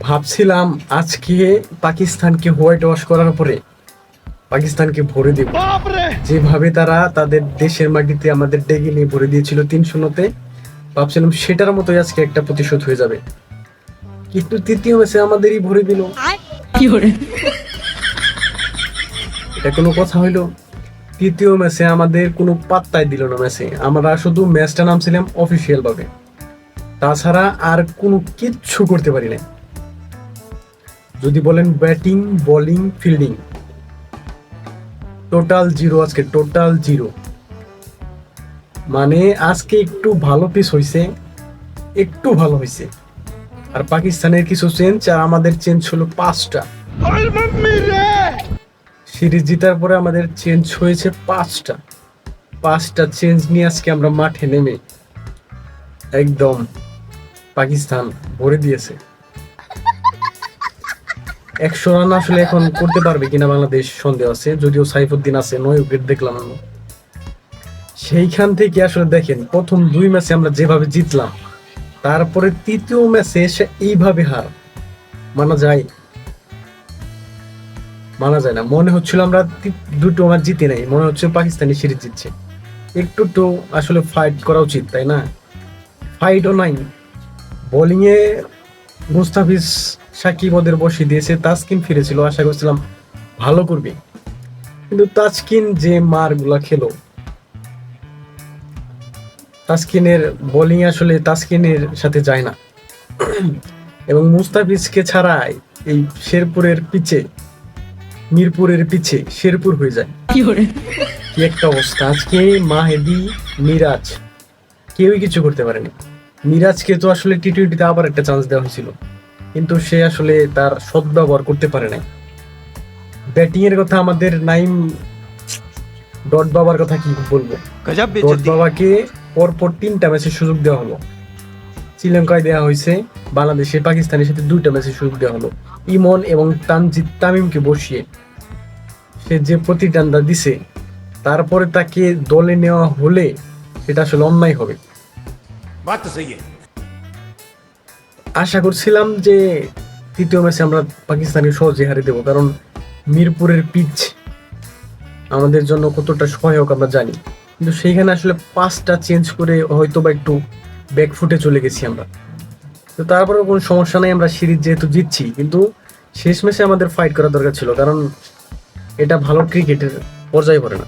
ভাবছিলাম আজকে পাকিস্তানকে হোয়াইট ওয়াশ করার পরে পাকিস্তানকে ভরে দিব। যেভাবে তারা তাদের দেশের মাটিতে আমাদের ডেকে নিয়ে ভরে দিয়েছিল তিন শূন্যতে ভাবছিলাম সেটার মতোই আজকে একটা প্রতিশোধ হয়ে যাবে। কিন্তু তৃতীয় ম্যাচে আমাদেরই ভরে দিল। কি এটা কোনো কথা হইল। তৃতীয় ম্যাচে আমাদের কোনো পাত্তাই দিল না ম্যাচে। আমরা শুধু ম্যাচটা নামছিলাম অফিসিয়াল ভাবে। তাছাড়া আর কোনো কিচ্ছু করতে পারি না যদি বলেন batting, bowling, fielding. Total zero আজকে, টোটাল জিরো। মানে আজকে একটু ভালো পিস হয়েছে একটু ভালো হয়েছে আর পাকিস্তানের কিছু চেঞ্জ আর আমাদের চেঞ্জ হলো পাঁচটা। সিরিজ জিতার পরে আমাদের চেঞ্জ হয়েছে পাঁচটা। পাঁচটা চেঞ্জ নিয়ে আজকে আমরা মাঠে নেমে। একদম পাকিস্তান ভরে দিয়েছে। একশো রান আসলে এখন করতে পারবে কিনা বাংলাদেশ সন্দেহ আছে, যদিও সাইফুদ্দিন আছে নয় উইকেট দেখলাম আমি। সেইখান থেকে আসলে দেখেন, প্রথম দুই ম্যাচে আমরা যেভাবে জিতলাম, তারপরে তৃতীয় ম্যাচে এসে এইভাবে হার, মানা যায় মানা যায় না। মনে হচ্ছিল আমরা দুটো ম্যাচ জিতে নাই, মনে হচ্ছে পাকিস্তানি সিরিজ জিতছে। একটু তো আসলে ফাইট করা উচিত, তাই না? ফাইটও নাই। বোলিং এ মুস্তাফিজ সাকিব ওদের বসিয়ে দিয়েছে তাসকিন ফিরেছিল আশা করছিলাম ভালো করবে। কিন্তু তাসকিন যে মারগুলা খেলো তাসকিনের বোলিং আসলে তাসকিনের সাথে যায় না। এবং মুস্তাফিজকে ছাড়া এই শেরপুরের পিছে মিরপুরের পিছে শেরপুর হয়ে যায়। কি একটা অবস্থা। আজকে মাহেদি মিরাজ কেউই কিছু করতে পারেনি। মিরাজকে তো আসলে টি টোয়েন্টিতে আবার একটা চান্স দেওয়া হয়েছিল। কিন্তু সে আসলে তার সদ্ব্যবহার করতে পারে নাই। ব্যাটিং এর কথা আমাদের নাইম ডট বাবার কথা কি বলব? ডট বাবাকে পরপর তিনটা ম্যাচের সুযোগ দেওয়া হলো। শ্রীলঙ্কায় দেওয়া হয়েছে বাংলাদেশে পাকিস্তানের সাথে দুইটা ম্যাচের সুযোগ দেওয়া হলো। ইমন এবং তানজিদ তামিমকে বসিয়ে সে যে প্রতিদানটা দিছে তারপরে তাকে দলে নেওয়া হলে সেটা আসলে অন্যায় হবে। আশা করছিলাম যে তৃতীয় ম্যাচে আমরা পাকিস্তানকে সহজে হারিয়ে দেবো, কারণ মিরপুরের পিচ আমাদের জন্য কতটা সহায়ক আমরা জানি। কিন্তু সেইখানে আসলে পাঁচটা চেঞ্জ করে হয়তো বা একটু ব্যাকফুটে চলে গেছি আমরা। তো তারপরেও কোনো সমস্যা নেই, আমরা সিরিজ যেহেতু জিতছি, কিন্তু শেষ ম্যাচে আমাদের ফাইট করা দরকার ছিল, কারণ এটা ভালো ক্রিকেটের পর্যায়ে পড়ে না।